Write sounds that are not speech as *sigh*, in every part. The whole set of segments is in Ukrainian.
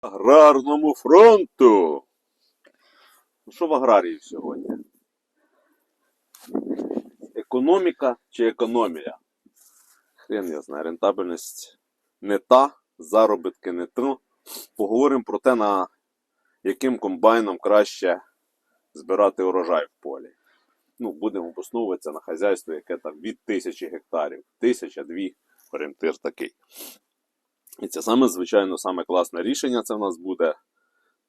Аграрному фронту. Ну, що в аграрії сьогодні? Економіка чи економія? Хрен я знаю, рентабельність не та, заробітки не то. Поговоримо про те, на яким комбайном краще збирати урожай в полі. Ну, будемо обосновуватися на хазяйство, яке там від тисячі гектарів, тисяча, дві, орієнтир такий. І це саме, звичайно, саме класне рішення. Це в нас буде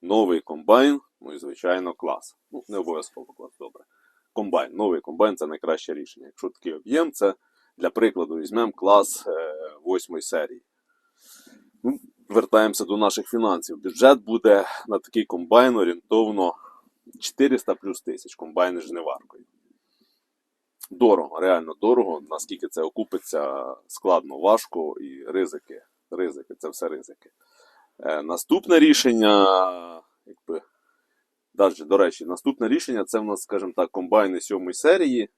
новий комбайн, ну і, звичайно, клас. Ну, не обов'язково клас, добре. Комбайн, новий комбайн це найкраще рішення. Якщо такий об'єм, це для прикладу візьмемо клас е, 8 серії. Ну, вертаємося до наших фінансів. Бюджет буде на такий комбайн орієнтовно 400 плюс тисяч комбайн з жниваркою. Дорого, реально дорого. Наскільки це окупиться, складно, важко і ризики. Ризики, це все ризики. Е, наступне рішення, якби, далі, до речі, наступне рішення це в нас, скажімо так, комбайни 7 серії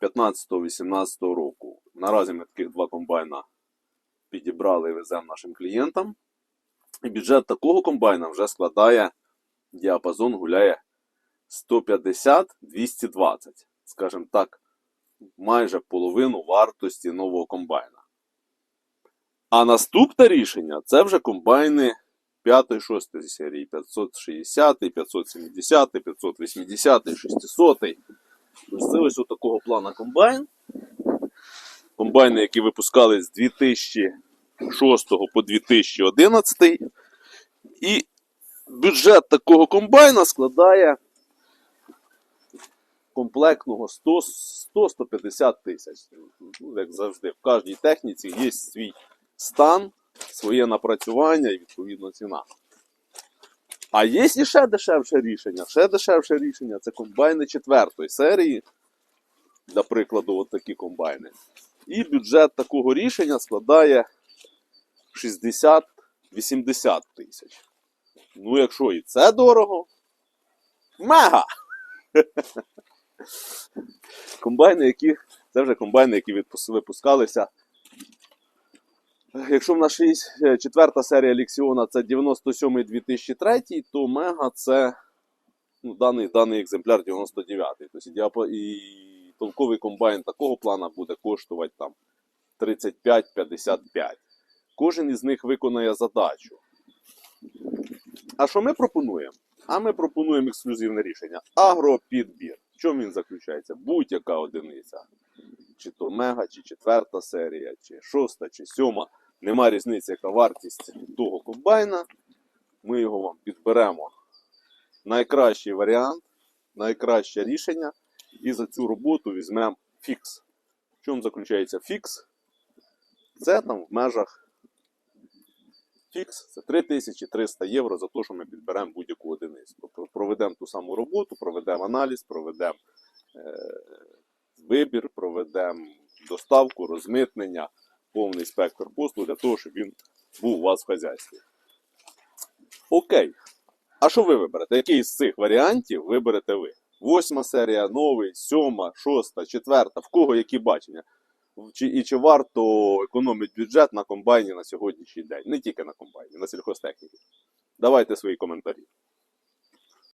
15-18 року. Наразі ми таких два комбайна підібрали і веземо нашим клієнтам. І бюджет такого комбайна вже складає діапазон гуляє 150-220. Скажімо так, майже половину вартості нового комбайна. А наступне рішення це вже комбайни 5-6 серії 560, 570, 580, 600. Ось це ось такого плана комбайн. Комбайни, які випускались з 2006 по 2011. І бюджет такого комбайна складає комплектного 100-150 тисяч. Ну, як завжди, в кожній техніці є свій стан, своє напрацювання і відповідно ціна. А є ще дешевше рішення. Ще дешевше рішення це комбайни четвертої серії. Для прикладу, от такі комбайни. І бюджет такого рішення складає 60-80 тисяч. Ну, якщо і це дорого, мега! *laughs* Комбайни, які. Це вже комбайни, які випускалися. Якщо в нас е, четверта серія Лексіона це 97-2003, то Мега це ну, даний, даний екземпляр 99-й. Тобто і толковий комбайн такого плана буде коштувати там 35-55. Кожен із них виконає задачу. А що ми пропонуємо? А ми пропонуємо ексклюзивне рішення агропідбір. В чому він заключається? Будь-яка одиниця. Чи то мега, чи четверта серія, чи шоста, чи сьома. Нема різниці, яка вартість того комбайна. Ми його вам підберемо. Найкращий варіант, найкраще рішення. І за цю роботу візьмемо фікс. В чому заключається фікс? Це там в межах фікс це 3300 євро за те, що ми підберемо будь-яку одиницю. Тобто проведемо ту саму роботу, проведемо аналіз, проведемо е, вибір, проведемо доставку, розмитнення, повний спектр послуг для того, щоб він був у вас в хазяйстві. Окей. А що ви виберете? Який з цих варіантів виберете ви? Восьма серія, новий, сьома, шоста, четверта, в кого які бачення? Чи, і чи варто економити бюджет на комбайні на сьогоднішній день? Не тільки на комбайні, на сільхозтехніці. Давайте свої коментарі.